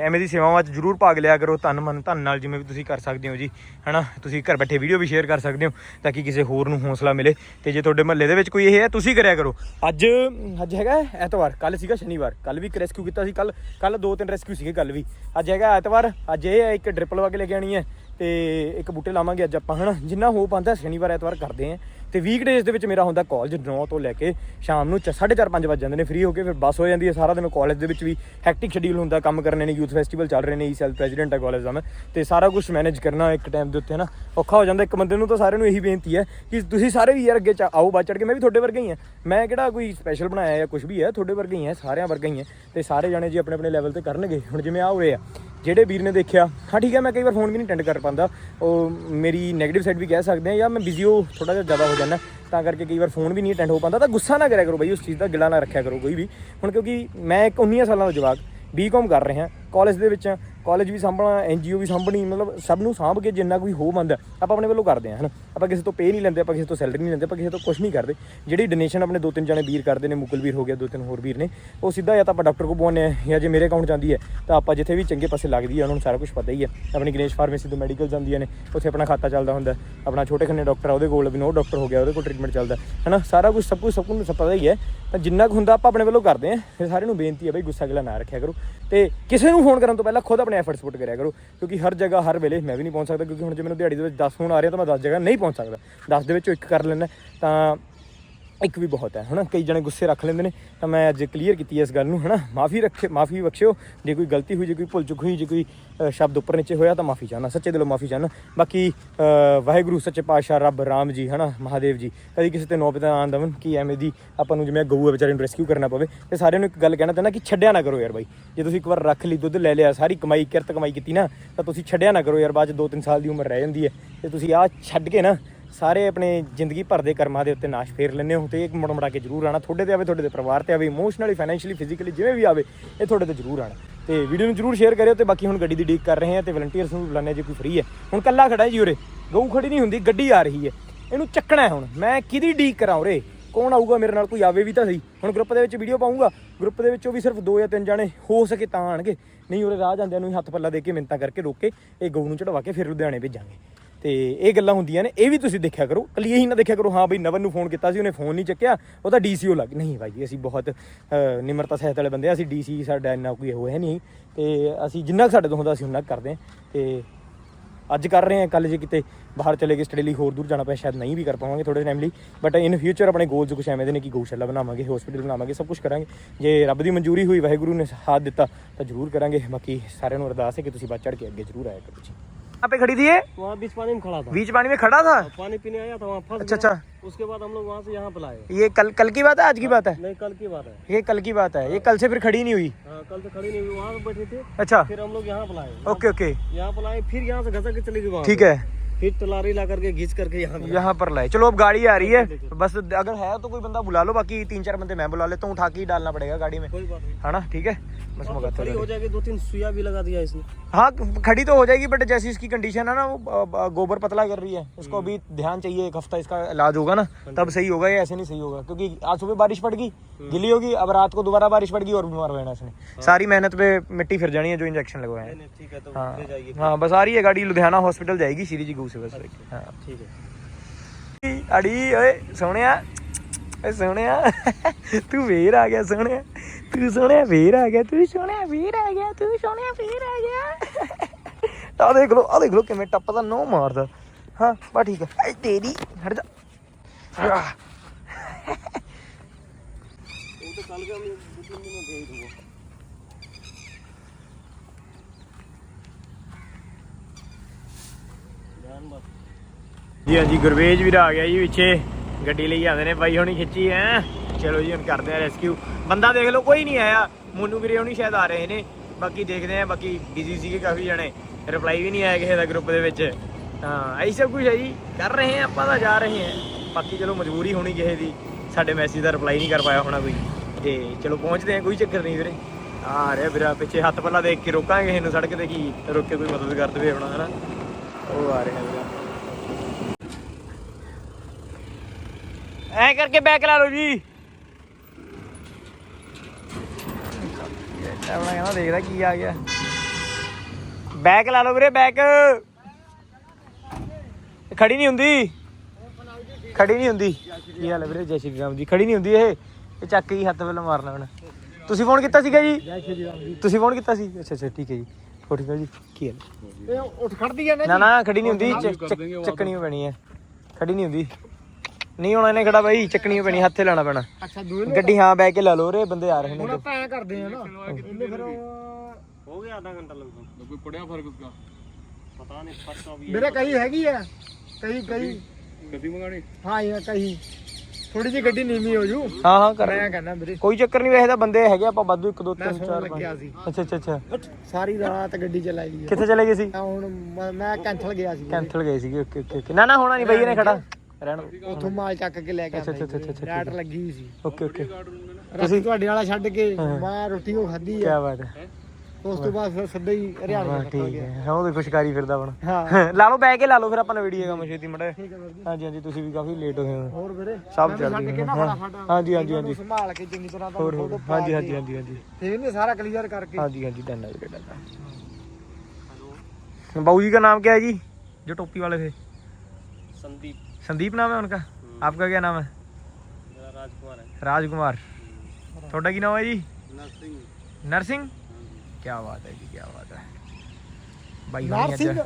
ਐਵੇਂ ਦੀ ਸੇਵਾਵਾਂ 'ਚ ਜਰੂਰ ਭਾਗ ਲਿਆ ਕਰੋ, ਧੰਨ ਮਨ, ਧੰਨ ਨਾਲ ਜਿਵੇਂ ਵੀ ਤੁਸੀਂ ਕਰ ਸਕਦੇ ਹੋ ਜੀ, ਹਨਾ? ਤੁਸੀਂ ਘਰ ਬੈਠੇ ਵੀਡੀਓ ਵੀ ਸ਼ੇਅਰ ਕਰ ਸਕਦੇ ਹੋ ਤਾਂ ਕਿ ਕਿਸੇ ਹੋਰ ਨੂੰ ਹੌਸਲਾ ਮਿਲੇ ਤੇ ਜੇ ਤੁਹਾਡੇ ਮਹੱਲੇ ਦੇ ਵਿੱਚ ਕੋਈ ਇਹ ਹੈ, ਤੁਸੀਂ ਕਰਿਆ ਕਰੋ। ਅੱਜ ਅੱਜ ਹੈਗਾ ਐਤਵਾਰ ਕੱਲ ਸੀਗਾ ਸ਼ਨੀਵਾਰ ਕੱਲ ਵੀ ਇੱਕ ਰੈਸਕਿਊ ਕੀਤਾ ਸੀ ਕੱਲ ਕੱਲ ਦੋ ਤਿੰਨ ਰੈਸਕਿਊ ਸੀਗੇ ਕੱਲ ਵੀ। ਅੱਜ ਹੈਗਾ ਐਤਵਾਰ, ਅੱਜ ਇਹ ਹੈ, ਇੱਕ ਡ੍ਰਿਪ ਲਵਾ ਕੇ ਲੈ ਕੇ ਆਣੀ ਹੈ ਤੇ ਇੱਕ ਬੂਟੇ ਲਾਵਾਂਗੇ ਅੱਜ ਆਪਾਂ, ਹਨਾ? ਜਿੰਨਾ ਹੋ ਪਾਉਂਦਾ, ਸ਼ਨੀਵਾਰ ਐਤਵਾਰ ਕਰਦੇ ਆਂ ਤੇ ਵੀਕਡੇਜ਼ ਦੇ ਵਿੱਚ ਮੇਰਾ ਹੁੰਦਾ ਕਾਲਜ 9 ਤੋਂ ਲੈ ਕੇ ਸ਼ਾਮ ਨੂੰ 4:30 5 ਵਜ ਜਾਂਦੇ ਨੇ ਫ੍ਰੀ ਹੋ ਕੇ ਫਿਰ ਬੱਸ ਹੋ ਜਾਂਦੀ ਹੈ। ਸਾਰਾ ਦਿਨ ਕਾਲਜ ਦੇ ਵਿੱਚ ਵੀ ਹੈਕਟਿਕ ਸ਼ਡਿਊਲ ਹੁੰਦਾ, ਕੰਮ ਕਰਨੇ ਨੇ ਯੂਥ ਫੈਸਟੀਵਲ ਚੱਲ ਰਹੇ ਨੇ ਈ ਸੈਲ ਪ੍ਰੈਜ਼ੀਡੈਂਟ ਆ ਕਾਲਜ ਦਾ ਮੈਂ। ਤੇ ਸਾਰਾ ਕੁਝ ਮੈਨੇਜ ਕਰਨਾ ਇੱਕ ਟਾਈਮ ਦੇ ਉੱਤੇ ਨਾ ਔਖਾ ਹੋ ਜਾਂਦਾ, ਇੱਕ ਬੰਦੇ ਨੂੰ ਤਾਂ ਸਾਰਿਆਂ ਨੂੰ ਇਹੀ ਬੇਨਤੀ ਹੈ ਕਿ ਤੁਸੀਂ ਸਾਰੇ ਵੀ ਯਾਰ ਅੱਗੇ ਚ- ਆਓ ਬਾਅਦ ਚੜ ਕੇ। ਮੈਂ ਵੀ ਤੁਹਾਡੇ ਵਰਗਾ ਹੀ ਹਾਂ। ਮੈਂ ਕਿਹੜਾ ਕੋਈ ਸਪੈਸ਼ਲ ਬਣਾਇਆ ਜਾਂ ਕੁਝ ਵੀ ਹੈ? ਤੁਹਾਡੇ ਵਰਗਾ ਹੀ ਹਾਂ, ਸਾਰਿਆਂ ਵਰਗਾ ਹੀ ਹਾਂ। ਤੇ ਸਾਰੇ ਜਾਣੇ ਜੀ ਆਪਣੇ ਆਪਣੇ ਲੈਵਲ ਤੇ ਕਰਨਗੇ। ਹੁਣ ਜਿਵੇਂ ਆ ਹੋਏ ਆ ਜਿਹੜੇ ਵੀਰ ਨੇ ਦੇਖਿਆ, ਹਾਂ ਠੀਕ ਹੈ, ਮੈਂ ਕਈ ਵਾਰ ਫੋਨ ਵੀ ਨਹੀਂ ਅਟੈਂਡ ਕਰ ਪਾਉਂਦਾ। ਉਹ ਮੇਰੀ ਨੈਗੇਟਿਵ ਸਾਈਡ ਵੀ ਕਹਿ ਸਕਦੇ ਆ ਜਾਂ ਮੈਂ ਬਿਜ਼ੀ ਹੋ ਥੋੜਾ ਜਿਹਾ ਜ਼ਿਆਦਾ ਹੋ ਜਾਂਦਾ, ਤਾਂ ਕਰਕੇ ਕਈ ਵਾਰ ਫੋਨ ਵੀ ਨਹੀਂ ਅਟੈਂਡ ਹੋ ਪਾਉਂਦਾ। ਤਾਂ ਗੁੱਸਾ ਨਾ ਕਰਿਆ ਕਰੋ ਬਈ, ਉਸ ਚੀਜ਼ ਦਾ ਗਿਲਾ ਨਾ ਰੱਖਿਆ ਕਰੋ ਕੋਈ ਵੀ। ਹੁਣ ਕਿਉਂਕਿ ਮੈਂ ਇੱਕ 19 ਸਾਲਾਂ ਦਾ ਜਵਾਕ ਬੀਕਾਮ ਕਰ ਰਿਹਾ। ਕਾਲਜ ਦੇ ਵਿੱਚ, ਕਾਲਜ ਵੀ ਸਾਂਭਣਾ ਐਨਜੀਓ ਵੀ ਸਾਂਭਣੀ, ਮਤਲਬ ਸਭ ਨੂੰ ਸਾਂਭ ਕੇ ਜਿੰਨਾ ਕੋਈ ਹੋ ਬੰਦਾ ਆਪਾਂ ਆਪਣੇ ਵੱਲੋਂ ਕਰਦੇ ਹਾਂ, ਹਨਾ? ਆਪਾਂ ਕਿਸੇ ਤੋਂ ਪੇ ਨਹੀਂ ਲੈਂਦੇ, ਆਪਾਂ ਕਿਸੇ ਤੋਂ ਸੈਲਰੀ ਨਹੀਂ ਲੈਂਦੇ, ਆਪਾਂ ਕਿਸੇ ਤੋਂ ਕੁਝ ਨਹੀਂ ਕਰਦੇ। ਜਿਹੜੀ ਡੋਨੇਸ਼ਨ ਆਪਣੇ ਦੋ ਤਿੰਨ ਜਣੇ ਵੀਰ ਕਰਦੇ ਨੇ ਮੁਕਲ ਵੀਰ ਹੋ ਗਿਆ, ਦੋ ਤਿੰਨ ਹੋਰ ਵੀਰ ਨੇ, ਉਹ ਸਿੱਧਾ ਜਾਂ ਤਾਂ ਆਪਾਂ ਡਾਕਟਰ ਕੋਲ ਪਵਾਉਂਦੇ ਆ ਜਾਂ ਜੇ ਮੇਰੇ ਅਕਾਊਂਟ ਜਾਂਦੀ ਹੈ, ਤਾਂ ਆਪਾਂ ਜਿੱਥੇ ਵੀ ਚੰਗੇ ਪਾਸੇ ਲੱਗਦੀ ਹੈ, ਉਹਨਾਂ ਨੂੰ ਸਾਰਾ ਕੁਝ ਪਤਾ ਹੀ ਹੈ। ਆਪਣੀ ਗਣੇਸ਼ ਫਾਰਮੇਸੀ ਤੋਂ ਮੈਡੀਕਲ ਜਾਂਦੀਆਂ ਨੇ, ਉੱਥੇ ਆਪਣਾ ਖਾਤਾ ਚੱਲਦਾ ਹੁੰਦਾ, ਆਪਣਾ ਛੋਟੇ ਖੰਨੇ ਡਾਕਟਰ ਆ, ਉਹਦੇ ਕੋਲ ਵਿਨੋਦ ਡਾਕਟਰ ਹੋ ਗਿਆ, ਉਹਦੇ ਕੋਲ ਟ੍ਰੀਟਮੈਂਟ ਚੱਲਦਾ, ਹਨਾ? ਸਾਰਾ ਕੁਝ ਸਭ ਕੁਝ ਸਭ ਨੂੰ ਪਤਾ ਹੀ ਹੈ, ਤਾਂ ਜਿੰਨਾ ਕੁ ਹੁੰਦਾ ਆਪਾਂ ਆਪਣੇ ਵੱਲੋਂ ਕਰਦੇ ਆ ਫਿਰ ਸਾਰਿਆਂ ਨੂੰ ਬੇਨਤੀ ਹੈ, ਬਈ ਗੁੱਸਾ ਗਿਲਾ ਨਾ ਰੱਖਿਆ ਕਰੋ। ਤੇ ਕਿਸੇ ਨੂੰ ਫੋਨ ਕਰਨ ਤੋਂ ਪਹਿਲਾਂ ਖੁਦ ਆਪਣੇ ਐਫਰਟਸ ਪੁੱਟ ਕਰਿਆ ਕਰੋ, ਕਿਉਂਕਿ ਹਰ ਜਗ੍ਹਾ, ਹਰ ਵੇਲੇ ਮੈਂ ਵੀ ਨਹੀਂ ਪਹੁੰਚ ਸਕਦਾ, ਕਿਉਂਕਿ ਹੁਣ ਜੇ ਮੈਨੂੰ ਦਿਹਾੜੀ ਦੇ ਵਿੱਚ 10 ਫੋਨ ਆ ਰਹੇ ਤਾਂ ਮੈਂ 10 ਜਗ੍ਹਾ ਨਹੀਂ ਪਹੁੰਚ ਸਕਦਾ। 10 ਦੇ ਵਿੱਚੋਂ ਇੱਕ ਕਰ ਲੈਣਾ ਤਾਂ ਇੱਕ ਵੀ ਬਹੁਤ ਹੈ, ਹਨਾ? ਕਈ ਜਣੇ ਗੁੱਸੇ ਰੱਖ ਲੈਂਦੇ ਨੇ, ਤਾਂ ਮੈਂ ਅੱਜ ਕਲੀਅਰ ਕੀਤੀ ਹੈ ਇਸ ਗੱਲ ਨੂੰ, ਹਨਾ? ਮਾਫੀ ਰੱਖੇ, ਮਾਫੀ ਬਖਸ਼ਿਓ। ਜੇ ਕੋਈ ਗਲਤੀ ਹੋਈ, ਜੇ ਕੋਈ ਭੁੱਲ ਚੁੱਕ ਹੋਈ, ਜੇ ਕੋਈ ਸ਼ਬਦ ਉੱਪਰ ਨੀਚੇ ਹੋਇਆ ਤਾਂ ਮਾਫੀ ਚਾਹਨਾ ਸੱਚੇ ਦਿਲੋਂ ਮਾਫੀ ਚਾਹਨਾ ਬਾਕੀ ਵਾਹਿਗੁਰੂ, ਸੱਚੇ ਪਾਤਸ਼ਾਹ, ਰੱਬ, ਰਾਮ ਜੀ, ਹਨਾ? ਮਹਾਦੇਵ ਜੀ, ਕਦੀ ਕਿਸੇ ਤੇ ਨੌਬਤ ਨਾ ਆਉਣ ਦੇਵਨ ਕਿ ਐਵੇਂ ਦੀ ਆਪਾਂ ਨੂੰ ਜਿਵੇਂ ਗਊ ਹੈ ਵਿਚਾਰੇ ਨੂੰ ਰੈਸਕਿਊ ਕਰਨਾ ਪਵੇ। ਤੇ ਸਾਰਿਆਂ ਨੂੰ ਇੱਕ ਗੱਲ ਕਹਿਣਾ ਚਾਹੁੰਦਾ ਕਿ ਛੱਡਿਆ ਨਾ ਕਰੋ ਯਾਰ ਬਾਈ। ਜੇ ਤੁਸੀਂ ਇੱਕ ਵਾਰ ਰੱਖ ਲਈ, ਦੁੱਧ ਲੈ ਲਿਆ, ਸਾਰੀ ਕਮਾਈ, ਕਿਰਤ ਕਮਾਈ ਕੀਤੀ ਨਾ, ਤਾਂ ਤੁਸੀਂ ਛੱਡਿਆ ਨਾ ਕਰੋ ਯਾਰ, ਬਾਅਦ ਚ 2-3 ਸਾਲ ਦੀ ਉਮਰ ਰਹਿ ਜਾਂਦੀ ਹੈ। ਤੇ ਤੁਸੀਂ ਆ ਛੱਡ ਕੇ ਨਾ ਸਾਰੇ ਆਪਣੇ ਜ਼ਿੰਦਗੀ ਭਰ ਦੇ ਕਰਮਾਂ ਦੇ ਉੱਤੇ ਨਾਸ਼ ਫੇਰ ਲੈਂਦੇ ਹੋ ਤੇ ਇੱਕ ਮੁੜ ਮੁੜਾ ਕੇ ਜ਼ਰੂਰ ਆਣਾ ਤੁਹਾਡੇ ਤੇ ਆਵੇ, ਤੁਹਾਡੇ ਦੇ ਪਰਿਵਾਰ ਤੇ ਆਵੇ ਇਮੋਸ਼ਨਲੀ ਫਾਈਨੈਂਸ਼ੀਅਲੀ ਫਿਜ਼ੀਕਲੀ ਜਿਵੇਂ ਵੀ ਆਵੇ, ਇਹ ਤੁਹਾਡੇ ਤੇ ਜ਼ਰੂਰ ਆਣਾ ਤੇ ਵੀਡੀਓ ਨੂੰ ਜ਼ਰੂਰ ਸ਼ੇਅਰ ਕਰਿਓ ਤੇ ਬਾਕੀ ਹੁਣ ਗੱਡੀ ਦੀ ਡੀਕ ਕਰ ਰਹੇ ਹਾਂ ਤੇ ਵਲੰਟੀਅਰਸ ਨੂੰ ਵੀ ਬੁਲਾਉਂਦੇ ਹਾਂ ਜੇ ਕੋਈ ਫ੍ਰੀ ਹੈ। ਹੁਣ ਕੱਲਾ ਖੜਾ ਜੀ ਉਰੇ। ਗਊ ਖੜੀ ਨਹੀਂ ਹੁੰਦੀ, ਗੱਡੀ ਆ ਰਹੀ ਹੈ। ਇਹਨੂੰ ਚੱਕਣਾ ਹੁਣ। ਮੈਂ ਕਿਹਦੀ ਡੀਕ ਕਰਾਂ ਉਰੇ? ਕੌਣ ਆਊਗਾ ਮੇਰੇ ਨਾਲ? ਕੋਈ ਆਵੇ ਵੀ ਤਾਂ ਸਹੀ। ਹੁਣ ਗਰੁੱਪ ਦੇ ਵਿੱਚ ਵੀਡੀਓ ਪਾਉਂਗਾ ਗਰੁੱਪ ਦੇ ਵਿੱਚੋਂ ਵੀ ਸਿਰਫ ਦੋ ਜਾਂ ਤਿੰਨ ਜਾਣੇ ਹੋ ਸਕੇ ਤਾਂ ਆਣਗੇ। ਨਹੀਂ ਉਰੇ ਰਾਹ ਜਾਂਦਿਆਂ ਨੂੰ ਹੀ ਹੱਥ ਪੱਲਾ ਦੇ ਕੇ ਮਿੰਤਾ ਕਰਕੇ ਰੋਕੇ ਇਹ ਗਊ ਨੂੰ ਚੜਵਾ ਕੇ ਫਿਰ ਲੁਧਿਆਣੇ ਭੇਜਾਂਗੇ। ਤੇ ਇਹ ਗੱਲਾਂ ਹੁੰਦੀਆਂ ਨੇ ਇਹ ਵੀ ਤੁਸੀਂ ਦੇਖਿਆ ਕਰੋ। ਕੱਲੀ ਇਹੀ ਨਾ ਦੇਖਿਆ ਕਰੋ ਹਾਂ ਬਈ ਨਵਨ ਨੂੰ ਫੋਨ ਕੀਤਾ ਸੀ ਉਹਨੇ ਫੋਨ ਨਹੀਂ ਚੱਕਿਆ ਉਹ ਤਾਂ ਡੀਸੀਓ ਲੱਗ ਨਹੀਂ ਭਾਈ ਜੀ, ਅਸੀਂ ਬਹੁਤ ਨਿਮਰਤਾ ਸਹਿਤ ਵਾਲੇ ਬੰਦੇ ਆ ਅਸੀਂ ਡੀਸੀ ਸਾਡਾ ਇੰਨਾ ਕੋਈ ਉਹ ਹੈ ਨਹੀਂ। ਤੇ ਅਸੀਂ ਜਿੰਨਾ ਕੁ ਸਾਡੇ ਤੋਂ ਹੁੰਦਾ ਅਸੀਂ ਉਹਨਾਂ ਕੁ ਕਰਦੇ ਹਾਂ। ਤੇ ਅੱਜ ਕਰ ਰਹੇ ਹਾਂ ਕੱਲ ਜੇ ਕਿਤੇ ਬਾਹਰ ਚਲੇ ਗਏ ਸਟੱਡੀ ਲਈ ਹੋਰ ਦੂਰ ਜਾਣਾ ਪਿਆ ਸ਼ਾਇਦ ਨਹੀਂ ਵੀ ਕਰ ਪਾਵਾਂਗੇ ਥੋੜੇ ਟਾਈਮ ਲਈ। ਬਟ ਇਨ ਫਿਊਚਰ ਆਪਣੇ ਗੋਲਸ ਕੁਝ ਐਵੇਂ ਦੇ ਨੇ ਕਿ ਗਊਸ਼ਾਲਾ ਬਣਾਵਾਂਗੇ ਹਸਪੀਟਲ ਬਣਾਵਾਂਗੇ ਸਭ ਕੁਝ ਕਰਾਂਗੇ। ਜੇ ਰੱਬ ਦੀ ਮਨਜ਼ੂਰੀ ਹੋਈ ਵਾਹਿਗੁਰੂ ਨੇ ਸਾਥ ਦਿੱਤਾ ਤਾਂ ਜ਼ਰੂਰ ਕਰਾਂਗੇ। ਬਾਕੀ ਸਾਰਿਆਂ ਨੂੰ ਅਰਦਾਸ ਹੈ ਕਿ ਤੁਸੀਂ ਵੱਧ ਚੜ ਕੇ ਅੱਗੇ ਜ਼ਰੂਰ ਆਇਆ ਕਰੋ ਜੀ। पे खड़ी थी वहाँ बीच पानी में खड़ा था। बीच पानी में खड़ा था? हाँ, पानी पीने आया था वहाँ अच्छा अच्छा। उसके बाद हम लोग वहाँ से यहाँ पर ये कल कल की बात है आज की हाँ, बात है? नहीं कल की बात है। ये कल की बात है ये कल से फिर खड़ी नहीं हुई? हाँ, कल से खड़ी नहीं हुई वहाँ बैठे थे। अच्छा। फिर हम लोग यहाँ पर ओके ओके। यहाँ पर फिर यहाँ से घसा के चले गए ठीक है। फिर तलारी ला करके घींच करके यहाँ यहाँ पर लाए। चलो अब गाड़ी आ रही है। बस अगर है तो कोई बंदा बुला लो बाकी तीन चार बंदे मैं बुला लेता हूँ उठा के ही डालना पड़ेगा गाड़ी में। कोई बात नहीं। है ना? ठीक है? बस हाँ, तो खड़ी हो जाएगी दो तीन सुइया भी लगा दिया इसने। हाँ खड़ी तो हो जाएगी बट जैसी इसकी कंडीशन है ना वो गोबर पतला कर रही है। इसको अभी ध्यान चाहिए एक हफ़्ता इसका इलाज होगा ना तब सही होगा या ऐसे नहीं सही होगा? क्योंकि आज सुबह बारिश पड़ गई गिली होगी अब रात को दोबारा बारिश पड़ गई और बीमार हो जाना इसने। सारी मेहनत पे मिट्टी फिर जानी है जो इंजेक्शन लगवाए हैं। है तो हाँ। हाँ बस आ रही है गाड़ी लुधियाना हॉस्पिटल जाएगी श्री जी ਸਿਵਲ ਸਰਵਿਸ ਹਾਂ ਠੀਕ ਹੈ। ਅੜੀ ਓਏ ਸੋਹਣਿਆ? ਓਏ ਸੋਹਣਿਆ? ਤੂੰ ਵੇਰ ਆ ਗਿਆ ਸੋਹਣਿਆ। ਤੂੰ ਸੋਹਣਿਆ ਵੇਰ ਆ ਗਿਆ। ਤੂੰ ਸੋਹਣਿਆ ਵੇਰ ਆ ਗਿਆ। ਤੂੰ ਸੋਹਣਿਆ ਵੇਰ ਆ ਗਿਆ। ਆ ਦੇਖ ਲੋ ਆ ਦੇਖ ਲੋ ਕਿਵੇਂ ਟੱਪਦਾ ਨੋ ਮਾਰਦਾ। ਹਾਂ ਬਾ ਠੀਕ ਹੈ। ਐ ਤੇਰੀ ਹਟ ਜਾ। ਉਹ ਤਾਂ ਕੱਲ ਗਿਆ ਜੀ ਹਾਂਜੀ, ਗੁਰਵੇਜ ਵੀਰ ਆ ਗਿਆ ਜੀ ਪਿੱਛੇ। ਗੱਡੀ ਲਈ ਆਉਂਦੇ ਨੇ ਬਾਈ ਹੁਣੀ ਖਿੱਚੀ ਐ। ਚਲੋ ਜੀ, ਹੁਣ ਕਰਦੇ ਆ ਰੈਸਕਿਊ ਬੰਦਾ ਦੇਖ ਲਓ, ਕੋਈ ਨਹੀਂ ਆਇਆ। ਮੋਨੂ ਵੀਰੇ ਹੁਣੀ ਸ਼ਾਇਦ ਆ ਰਹੇ ਨੇ। ਬਾਕੀ ਦੇਖਦੇ ਆ, ਬਾਕੀ ਬਿਜ਼ੀ ਸੀਗੇ ਕਾਫੀ ਜਣੇ। ਰਿਪਲਾਈ ਵੀ ਨਹੀਂ ਆਇਆ ਕਿਸੇ ਦਾ ਗਰੁੱਪ ਦੇ ਵਿੱਚ। ਹਾਂ ਇਹੀ ਸਭ ਕੁਝ ਹੈ ਜੀ। ਕਰ ਰਹੇ ਆ, ਆਪਾਂ ਤਾਂ ਜਾ ਰਹੇ ਆ। ਬਾਕੀ ਚਲੋ, ਮਜਬੂਰੀ ਹੋਣੀ ਕਿਸੇ ਦੀ। ਸਾਡੇ ਮੈਸੇਜ ਦਾ ਰਿਪਲਾਈ ਨਹੀਂ ਕਰ ਪਾਇਆ ਹੋਣਾ ਕੋਈ। ਤੇ ਚਲੋ, ਪਹੁੰਚਦੇ ਆ, ਕੋਈ ਚੱਕਰ ਨਹੀਂ ਵੀਰੇ। ਆ ਰਿਹਾ ਵੀਰਾ, ਪਿੱਛੇ ਹੱਥ ਪੱਲਾ ਦੇਖ ਕੇ ਰੋਕਾਂਗੇ ਕਿਸੇ ਨੂੰ ਸੜਕ ਤੇ, ਕੀ ਰੁਕ ਕੇ ਕੋਈ ਮਦਦ ਕਰ ਦੇਵੇ ਹੋਣਾ ਹਨਾ? ਆ ਰਿਹਾ ਕਰਕੇ ਬੈਕ ਲਾ ਲਓ ਜੀ। ਦੇਖਦਾ ਕੀ ਆ ਗਿਆ। ਬੈਕ ਲਾ ਲਓ ਵੀਰੇ ਬੈਕ। ਖੜੀ ਨਹੀਂ ਹੁੰਦੀ। ਖੜੀ ਨਹੀਂ ਹੁੰਦੀ। ਕੀ ਹਾਲ ਵੀਰੇ? ਜੈ ਸ਼੍ਰੀ ਰਾਮ ਜੀ। ਖੜੀ ਨਹੀਂ ਹੁੰਦੀ ਇਹ। ਇਹ ਚੱਕ ਹੀ ਹੱਥ ਵੱਲ ਮਾਰਨਾ ਹੁਣ। ਤੁਸੀਂ ਫੋਨ ਕੀਤਾ ਸੀਗਾ ਜੀ? ਤੁਸੀਂ ਫੋਨ ਕੀਤਾ ਸੀ? ਅੱਛਾ ਅੱਛਾ ਠੀਕ ਹੈ ਜੀ। ਉੱਠ ਜਾ ਜੀ ਕੀ ਹਾਲ ਇਹ ਉੱਠ ਖੜਦੀ ਆ ਨਾ ਨਾ ਖੜੀ ਨਹੀਂ ਹੁੰਦੀ ਚੱਕਣੀ ਪੈਣੀ ਹੈ ਖੜੀ ਨਹੀਂ ਹੁੰਦੀ। ਨਹੀਂ ਹੋਣਾ ਇਹਨੇ ਖੜਾ ਬਾਈ ਚੱਕਣੀ ਪੈਣੀ ਹੱਥੇ ਲਾਣਾ ਪੈਣਾ। ਗੱਡੀ ਹਾਂ ਬੈ ਕੇ ਲਾ ਲੋ ਰੇ ਬੰਦੇ ਆ ਰਹੇ ਨੇ ਹੁਣ ਆਪਾਂ ਕਰਦੇ ਆ ਨਾ। ਹੋ ਗਿਆ ਆਧਾ ਘੰਟਾ ਲੱਗਦਾ। ਕੋਈ ਪੜਿਆ ਫ਼ਰਕ ਉਸਦਾ? ਪਤਾ ਨਹੀਂ ਫ਼ਰਕ ਆ ਵੀ ਮੇਰੇ ਕਈ ਹੈਗੀ ਆ। ਕਈ ਕਈ ਗੱਡੀ ਮੰਗਾਣੀ? ਹਾਂ ਇਹ ਕਈ ਥੋੜੀ ਜਿਹੀ ਗੱਡੀ ਨੀਵੀਂ ਹੋ ਜੂ। ਹਾਂ ਹਾਂ ਕਰ। ਮੈਂ ਕਹਿੰਦਾ ਵੀਰੇ। ਕੋਈ ਚੱਕਰ ਨਹੀਂ ਵੈਸੇ ਤਾਂ ਬੰਦੇ ਹੈਗੇ ਆਪਾਂ ਵਾਧੂ ਇੱਕ ਦੋ ਮੈਂ ਤਿੰਨ ਸੌਣ ਚਾਰ ਲੱਗਿਆ ਪੰਜ ਸੀ। ਅੱਛਾ ਅੱਛਾ ਅੱਛਾ। ਸਾਰੀ ਰਾਤ ਗੱਡੀ ਚਲਾਈ ਹੈ ਕਿੱਥੇ ਚਲੇ ਗਏ ਸੀ? ਤਾਂ ਹੁਣ ਮ- ਮੈਂ ਕੈਂਥਲ ਗਿਆ ਸੀ। ਕੈਂਥਲ ਗਏ ਸੀਗੇ ਓਕੇ ਓਕੇ ਓਕੇ। ਨਾ ਨਾ ਹੋਣਾ ਨਹੀਂ ਬਾਈ ਇਹਨੇ ਖੜਾ। ਰਹਿਣ। ਉੱਥੋਂ ਮਾਲ ਚੱਕ ਕੇ ਲੈ ਕੇ ਅੱਛਾ, ਆਇਆ ਅੱਛਾ, ਅੱਛਾ, ਅੱਛਾ, ਲਾਈਟ ਲੱਗੀ ਹੋਈ ਸੀ। Okay okay. ਰਾਤੀ ਤੁਹਾਡੇ ਵਾਲਾ ਛੱਡ ਕੇ ਮੈਂ ਰੋਟੀ ਉਹ ਖਾਧੀ ਕੀ ਆ ਬਾਤ ਹੈ। ਉਸ ਤੋਂ ਬਾਅਦ ਫਿਰ ਸਿੱਧਾ ਹੀ ਹਰਿਆਣੇ ਵਾਹ ਨਿਕਲ ਠੀਕ ਗਿਆ ਹੈ ਉਹ ਦੇਖੋ ਸ਼ਿਕਾਰੀ ਫਿਰਦਾ ਬਣ ਹਾਂ ਲਾ ਲਓ ਬੈ ਕੇ ਲਾ ਲਓ ਫਿਰ ਆਪਾਂ ਨੇ ਵੀਡੀਓ ਕੰਮ ਛੇਤੀ ਮੜਾ ਠੀਕ ਹੈ ਵੀਰ ਜੀ ਹਾਂਜੀ ਹਾਂਜੀ ਤੁਸੀਂ ਵੀ ਕਾਫੀ ਲੇਟ ਹੋਏ ਹੋ ਹੋਰ ਵੀਰੇ ਸਭ ਮੈਂ ਵੀ ਜਲਦੀ ਛੱਡ ਕੇ ਨਾ ਹਾਂ। ਫਟਾਫਟ ਹਾਂਜੀ, ਹਾਂਜੀ, ਇਹਨਾਂ ਨੂੰ ਹਾਂਜੀ। ਸੰਭਾਲ ਕੇ ਚੰਗੀ ਤਰ੍ਹਾਂ ਹੋਰ ਤੁਹਾਨੂੰ ਹੋਰ ਫੋਟੋ ਪਾ ਹਾਂਜੀ ਕੇ ਹਾਂਜੀ ਹਾਂਜੀ ਹਾਂਜੀ ਠੀਕ ਨਹੀਂ ਸਾਰਾ ਕਲੀਅਰ ਕਰਕੇ हाँ जी हाँ जी डन है डन है बाबू जी का नाम क्या है जी जो टोपी वाले थे संदीप संदीप नाम है उनका आपका क्या नाम है मेरा राजकुमार है राजकुमार थोड़ा की नाम है जी नर्सिंग नरसिंह ਕੀ ਬਾਤ ਹੈ ਜੀ ਕੀ ਬਾਤ ਹੈ। ਬਾਈ ਹੁਣੀ ਅੱਜ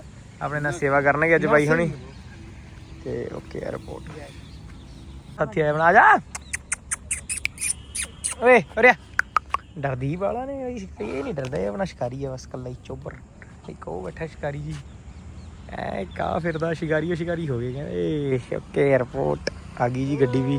ਆਪਣੇ ਨਾਲ ਸੇਵਾ ਕਰਨਗੇ ਅੱਜ ਬਾਈ ਹੁਣੀ। ਤੇ ਓਕੇ 에어ਪੋਰਟ ਸਾਥੀ ਆਇਆ ਬਣਾ ਜਾ। ਓਏ ਓਰੇ ਡਰਦੀ ਵਾਲਾ ਨੇ ਇਹ ਨਹੀਂ ਡਰਦਾ ਇਹ ਆਪਣਾ ਸ਼ਿਕਾਰੀ ਹੈ ਬਸ ਕੱਲਾ ਹੀ ਚੋਬਰ। ਇੱਕ ਉਹ ਬੈਠਾ ਸ਼ਿਕਾਰੀ ਜੀ। ਐ ਕਾ ਫਿਰਦਾ ਸ਼ਿਕਾਰੀ ਸ਼ਿਕਾਰੀ ਹੋ ਗਏ ਕਹਿੰਦੇ ਓਕੇ 에어ਪੋਰਟ ਆ ਗਈ ਜੀ ਗੱਡੀ ਵੀ।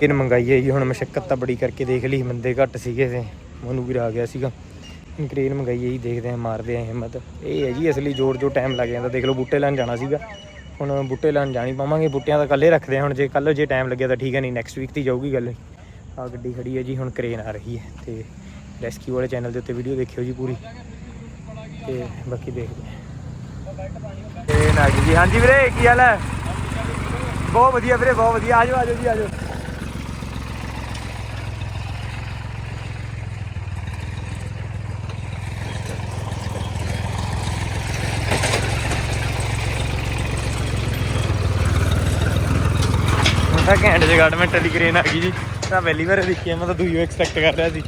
ਕਿਨ ਮੰਗਾਈ ਹੈ ਜੀ। ਹੁਣ ਮਸ਼ੱਕਤ ਤਾਂ ਬੜੀ ਕਰਕੇ ਦੇਖ ਲਈ ਬੰਦੇ ਘੱਟ ਸੀਗੇ ਤੇ ਮੋਨੂ ਵੀਰ ਆ ਗਿਆ ਸੀਗਾ। ਕ੍ਰੇਨ ਮੰਗਾਈ ਹੈ ਜੀ, ਦੇਖਦੇ ਹਾਂ, ਮਾਰਦੇ ਆ ਹਿੰਮਤ। ਇਹ ਹੈ ਜੀ, ਅਸਲੀ ਜੋਰ ਜੋ ਟਾਈਮ ਲੱਗ ਜਾਂਦਾ। ਦੇਖ ਲਓ, ਬੂਟੇ ਲੈਣ ਜਾਣਾ ਸੀਗਾ। ਹੁਣ ਬੂਟੇ ਲੈਣ ਜਾਣੀ ਪਾਵਾਂਗੇ, ਬੂਟਿਆਂ ਦਾ ਕੱਲੇ ਰੱਖਦੇ ਆ ਹੁਣ ਜੇ ਕੱਲ ਜੇ ਟਾਈਮ ਲੱਗਿਆ ਤਾਂ ਠੀਕ ਹੈ, ਨਹੀਂ ਨੈਕਸਟ ਵੀਕ ਤੇ ਜਾਊਗੀ ਗੱਲ। ਆ ਗੱਡੀ ਖੜੀ ਹੈ ਜੀ, ਹੁਣ ਕ੍ਰੇਨ ਆ ਰਹੀ ਹੈ। ਤੇ ਰੈਸਕਿਊ ਵਾਲੇ ਚੈਨਲ ਦੇ ਉੱਤੇ ਵੀਡੀਓ ਦੇਖਿਓ ਜੀ ਪੂਰੀ। ਤੇ ਬਾਕੀ ਦੇਖਦੇ ਹਾਂ। ਤੇ ਨਾਗੀ ਜੀ। ਹਾਂਜੀ ਵੀਰੇ, ਕੀ ਹਾਲ ਹੈ? ਬਹੁਤ ਵਧੀਆ ਵੀਰੇ, ਬਹੁਤ ਵਧੀਆ। ਆਜੋ ਆਜੋ ਜੀ ਆਜੋ ਤਾਂ ਘੈਂਟ ਜਗਾਰਡਮੈਂਟ ਵਾਲੀ ਕ੍ਰੇਨ ਆ ਗਈ ਜੀ। ਤਾਂ ਪਹਿਲੀ ਵਾਰ ਦੇਖੀ ਆ, ਮੈਂ ਤਾਂ ਦੂਈ ਐਕਸਪੈਕਟ ਕਰ ਰਿਹਾ ਸੀ।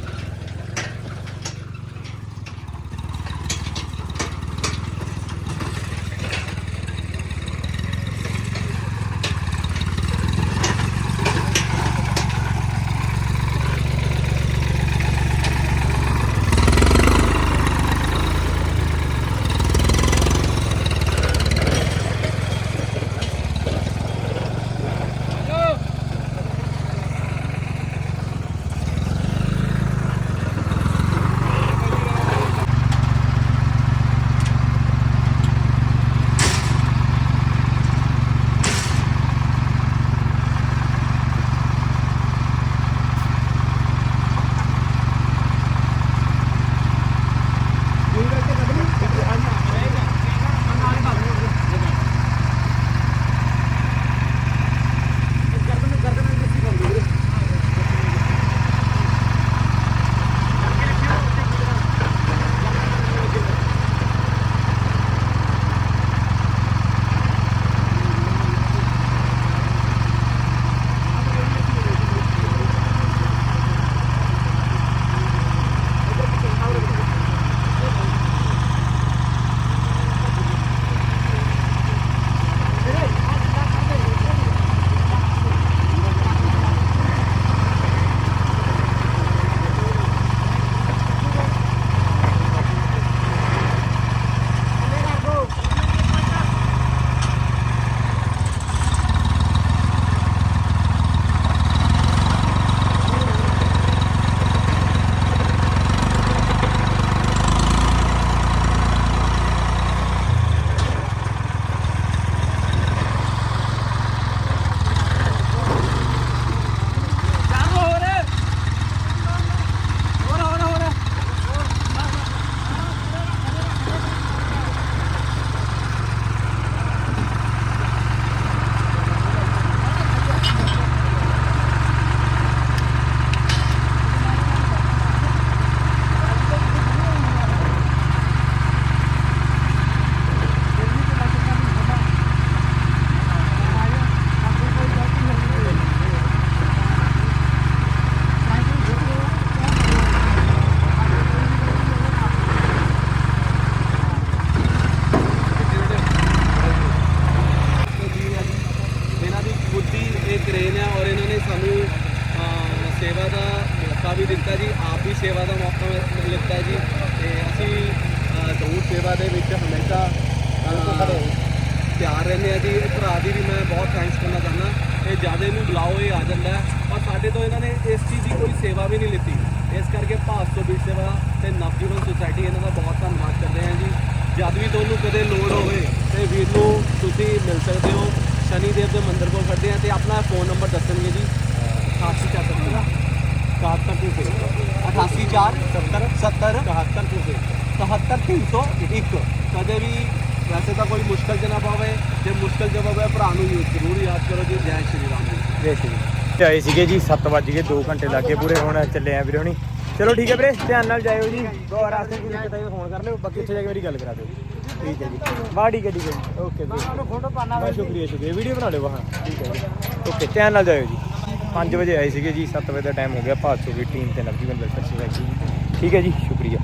ਮੰਦਿਰ ਕੋਲ ਖੜਦੇ ਆ ਤੇ ਆਪਣਾ ਫੋਨ ਨੰਬਰ ਦੱਸਣਗੇ ਜੀ। 88 77 88 4 70 70 71 73 301 ਕਦੇ ਵੀ ਵੈਸੇ ਤਾਂ ਕੋਈ ਮੁਸ਼ਕਲ ਨਾ ਪਾਵੇ। ਜੇ ਮੁਸ਼ਕਲ ਚ ਪਵੇ ਭਰਾ ਨੂੰ ਜ਼ਰੂਰ ਯਾਦ ਕਰੋ ਜੀ। ਜੈ ਸ਼੍ਰੀ ਰਾਮ ਜੀ। ਜੀ ਤੇ ਆਏ ਸੀਗੇ ਜੀ 7 ਵਜ ਗਏ 2 ਘੰਟੇ ਲੱਗੇ ਪੂਰੇ। ਹੁਣ ਚੱਲੇ ਆ ਵੀਰੇ ਹੁਣੀ। ਚਲੋ ਠੀਕ ਹੈ ਵੀਰੇ ਧਿਆਨ ਨਾਲ ਜਾਇਓ ਜੀ। ਦੋ ਰਾਸਤੇ ਕੋਈ ਦਿੱਕਤ ਆਈ ਤਾਂ ਫੋਨ ਕਰ ਲਿਓ। ਬਾਕੀ ਉੱਥੇ ਜਾ ਕੇ ਮੇਰੀ ਗੱਲ ਕਰਾ ਦਿਓ। ਠੀਕ ਹੈ ਜੀ। ਬਾ ਠੀਕ ਹੈ ਠੀਕ ਹੈ ਓਕੇ ਜੀ। ਫੋਟੋ ਪਾਣਾ ਮੈਂ ਸ਼ੁਕਰੀਆ ਸ਼ੁਕਰੀਆ। ਵੀਡੀਓ ਬਣਾ ਲਿਓ ਹਾਂ ਠੀਕ ਹੈ ਜੀ। ਓਕੇ, ਧਿਆਨ ਨਾਲ ਜਾਇਓ ਜੀ। 5 ਵਜੇ ਆਏ ਸੀਗੇ ਜੀ 7 ਵਜੇ ਦਾ ਟਾਈਮ ਹੋ ਗਿਆ ਭਾਦਸੋ ਦੀ ਟੀਮ ਤੇ ਨਵਜੀਵਨ ਵੈਲਫੇਅਰ ਸੋਸਾਇਟੀ ਠੀਕ ਹੈ ਜੀ, ਸ਼ੁਕਰੀਆ।